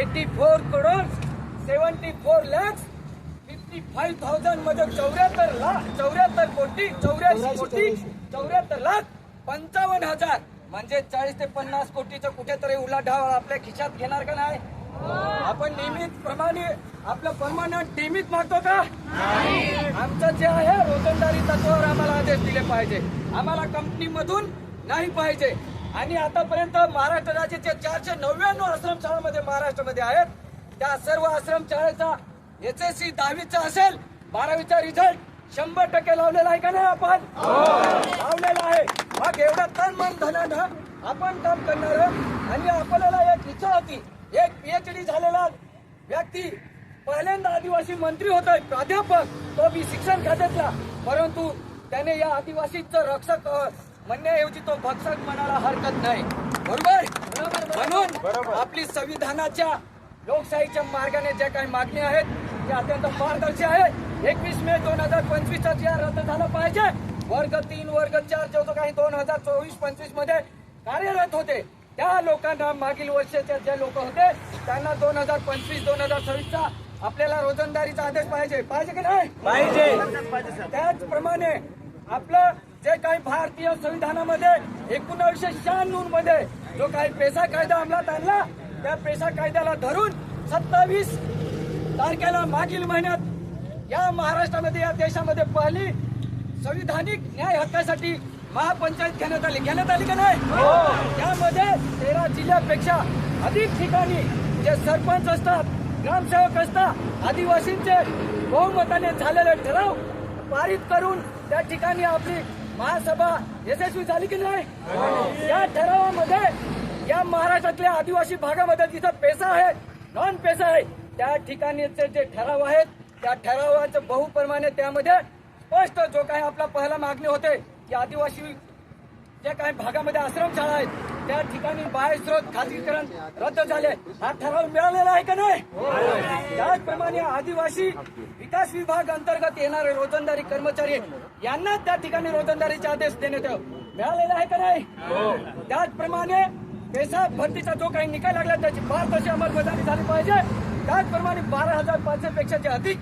Eighty four crore seventy four lakhs fifty five थाउजंडमध्ये चौऱ्याहत्तर लाख चौऱ्याहत्तर कोटी चौऱ्याऐंशी कोटी चौऱ्याहत्तर लाख पंचावन्न हजार. म्हणजे चाळीस ते पन्नास कोटीचं कुठेतरी उलाढाल आपल्या खिशात घेणार का नाही? आपण नियमित प्रमाणे आपलं परमानंट नियमित मागतो का? आमचं जे आहे रोजंदारी तत्वावर आम्हाला आदेश दिले पाहिजे. आम्हाला कंपनीमधून नाही पाहिजे. आणि आतापर्यंत महाराष्ट्र राज्याच्या चारशे नव्याण्णव आश्रमशाळामध्ये महाराष्ट्रामध्ये आहेत. त्या सर्व आश्रमशाळेचा एस एस सी दहावीचा असेल बारावीचा रिझल्ट शंभर टक्के लावलेला आहे का नाही आपण? लावलेला आहे. मग एवढा तन मन धनानं आपण काम करणार आणि आपल्याला एक इच्छा होती. एक पीएचडी झालेला व्यक्ती पहिल्यांदा आदिवासी मंत्री होता प्राध्यापक. तो बी शिक्षण खात्यातला. परंतु त्याने या आदिवासीचं रक्षक म्हणण्याऐवजी तो भक्षक म्हणायला हरकत नाही. बरोबर? म्हणून आपली संविधानाच्या लोकशाहीच्या मार्गाने ज्या काही मागण्या आहेत त्या अत्यंत पारदर्शी आहेत. एकवीस मे दोन हजार पंचवीसचा जी रद्द झाला पाहिजे. वर्ग तीन वर्ग चार जो तो काही दोन हजार चोवीस पंचवीसमध्ये कार्यरत होते त्या लोकांना मागील वर्षाचे जे लोक होते त्यांना दोन हजार पंचवीस दोन हजार सव्वीसचा आपल्याला रोजंदारीचा आदेश पाहिजे. पाहिजे की नाही? पाहिजे. त्याचप्रमाणे आपलं जे काही भारतीय संविधानामध्ये एकोणावीसशे शहाण्णवमध्ये जो काही पेसा कायदा अंमलात आणला त्या पेसा कायद्याला धरून सत्तावीस तारखेला मागील महिन्यात या महाराष्ट्रामध्ये या देशामध्ये पहिली संविधानिक न्याय हक्कासाठी महापंचायत घेण्यात आली. घेण्यात आली का नाही? त्यामध्ये तेरा जिल्ह्यापेक्षा अधिक ठिकाणी जे सरपंच असतात ग्रामसेवक असतात आदिवासींचे बहुमताने झालेले ठराव पारित करून त्या ठिकाणी आपली महासभा यशस्वी झाली की नाही? या ठरावामध्ये या महाराष्ट्रातल्या आदिवासी भागामध्ये जिथं पेसा आहे नॉन पेसा आहे त्या ठिकाणीचे जे ठराव आहेत त्या ठरावाचं बहुप्रमाणे त्यामध्ये स्पष्ट जो काही आपला पहिला मागणी होते की आदिवासी जे काही भागामध्ये आश्रमशाळा आहेत त्या ठिकाणी बाह्य स्रोत खाजगीकरण रद्द झाले. हा ठराव मिळालेला आहे का नाही? त्याचप्रमाणे आदिवासी विकास विभाग अंतर्गत येणारे रोजंदारी कर्मचारी यांना त्या ठिकाणी रोजंदारीचे आदेश देण्यात. मिळालेला आहे का नाही? त्याचप्रमाणे पेसा भरतीचा जो काही निकाल लागला त्याची फार तशी अंमलबजावणी झाली पाहिजे. त्याचप्रमाणे बारा हजार पाचशे पेक्षा अधिक